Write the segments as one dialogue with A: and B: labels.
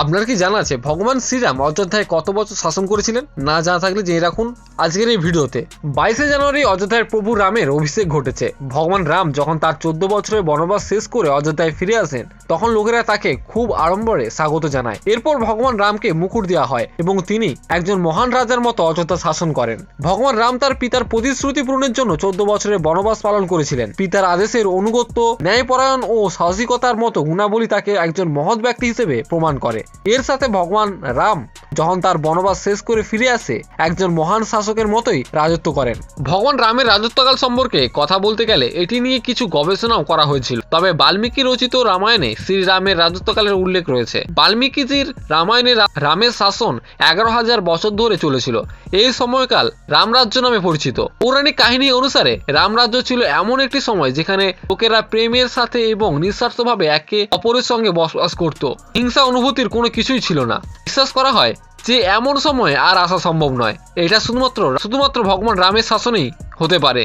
A: আপনার কি জানা আছে, ভগবান শ্রীরাম অযোধ্যায় কত বছর শাসন করেছিলেন? না জানা থাকলে জেনে রাখুন আজকের এই ভিডিওতে। বাইশে জানুয়ারি অযোধ্যায় প্রভু রামের অভিষেক ঘটেছে। ভগবান রাম যখন তার চোদ্দ বছরের বনবাস শেষ করে অযোধ্যায় ফিরে আসেন, তখন লোকেরা তাকে খুব আড়ম্বরে স্বাগত জানায়। এরপর ভগবান রামকে মুকুট দেওয়া হয় এবং তিনি একজন মহান রাজার মতো অযোধ্যা শাসন করেন। ভগবান রাম তার পিতার প্রতিশ্রুতি পূরণের জন্য চোদ্দ বছরের বনবাস পালন করেছিলেন। পিতার আদেশের অনুগত্য, ন্যায়পরায়ণ ও সাহসিকতার মতো গুণাবলী তাকে একজন মহৎ ব্যক্তি হিসেবে প্রমাণ করে। এর সাথে ভগবান রাম যখন তার বনবাস শেষ করে ফিরে আসে, একজন মহান শাসকের মতোই রাজত্ব করেন। ভগবান রামের রাজত্বকাল সম্পর্কে কথা বলতে গেলে এটি নিয়ে কিছু গবেষণাও করা হয়েছিল। তবে বাল্মীকি রচিত রামায়ণে শ্রীরামের রাজত্বকালের উল্লেখ রয়েছে। বাল্মীকিজির রামায়ণে রামের শাসন এগারো হাজার বছর ধরে চলেছিল। এই সময়কাল রামরাজ্য নামে পরিচিত। পৌরাণিক কাহিনী অনুসারে রামরাজ্য ছিল এমন একটি সময় যেখানে লোকেরা প্রেমের সাথে এবং নিঃস্বার্থভাবে একে অপরের সঙ্গে বসবাস করত। হিংসা অনুভূতির কোনো কিছুই ছিল না। বিশ্বাস করা হয় যে এমন সময় আর আসা সম্ভব নয়। এটা শুধুমাত্র শুধুমাত্র ভগবান রামের শাসনেই হতে পারে।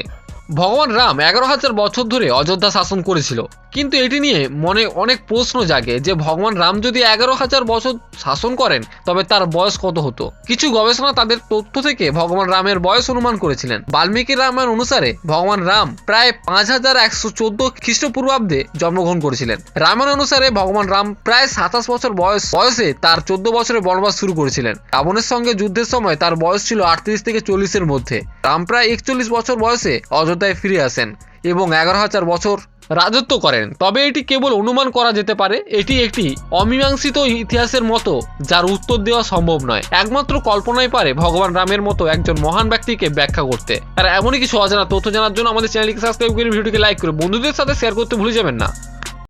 A: ভগবান রাম এগারো হাজার বছর ধরে অযোধ্যা শাসন করেছিল। কিন্তু এটি নিয়ে মনে অনেক প্রশ্ন জাগে যে ভগবান রাম যদি এগারো হাজার বছর শাসন করেন, তবে তার বয়স কত হতো? কিছু গবেষণা তাদের তথ্য থেকে ভগবান রামের বয়স অনুমান করেছিলেন। বাল্মীকি রামায়ণ অনুসারে ভগবান রাম প্রায় পাঁচ হাজার একশো চোদ্দ খ্রিস্টপূর্বাব্দে জন্মগ্রহণ করেছিলেন। রামায়ণ অনুসারে ভগবান রাম প্রায় সাতাশ বছর বয়স, বয়সে তার চোদ্দ বছরের বনবাস শুরু করেছিলেন। রাবণের সঙ্গে যুদ্ধের সময় তার বয়স ছিল আটত্রিশ থেকে চল্লিশের মধ্যে। রাম প্রায় একচল্লিশ বছর বয়সে অযোধ্যায় ফিরে আসেন এবং এগারো হাজার বছর রাজত্ব করেন। তবে এটি কেবল অনুমান করা যেতে পারে, এটি একটি অমীমাংসিত ইতিহাসের মতো, যার উত্তর দেওয়া সম্ভব নয়। একমাত্র কল্পনাই পারে ভগবান রামের মতো একজন মহান ব্যক্তিকে ব্যাখ্যা করতে। আর এমনই কিছু অজানা তথ্য জানার জন্য আমাদের চ্যানেলটিকে সাবস্ক্রাইব করে ভিডিওটিকে লাইক করে বন্ধুদের সাথে শেয়ার করতে ভুলে যাবেন না।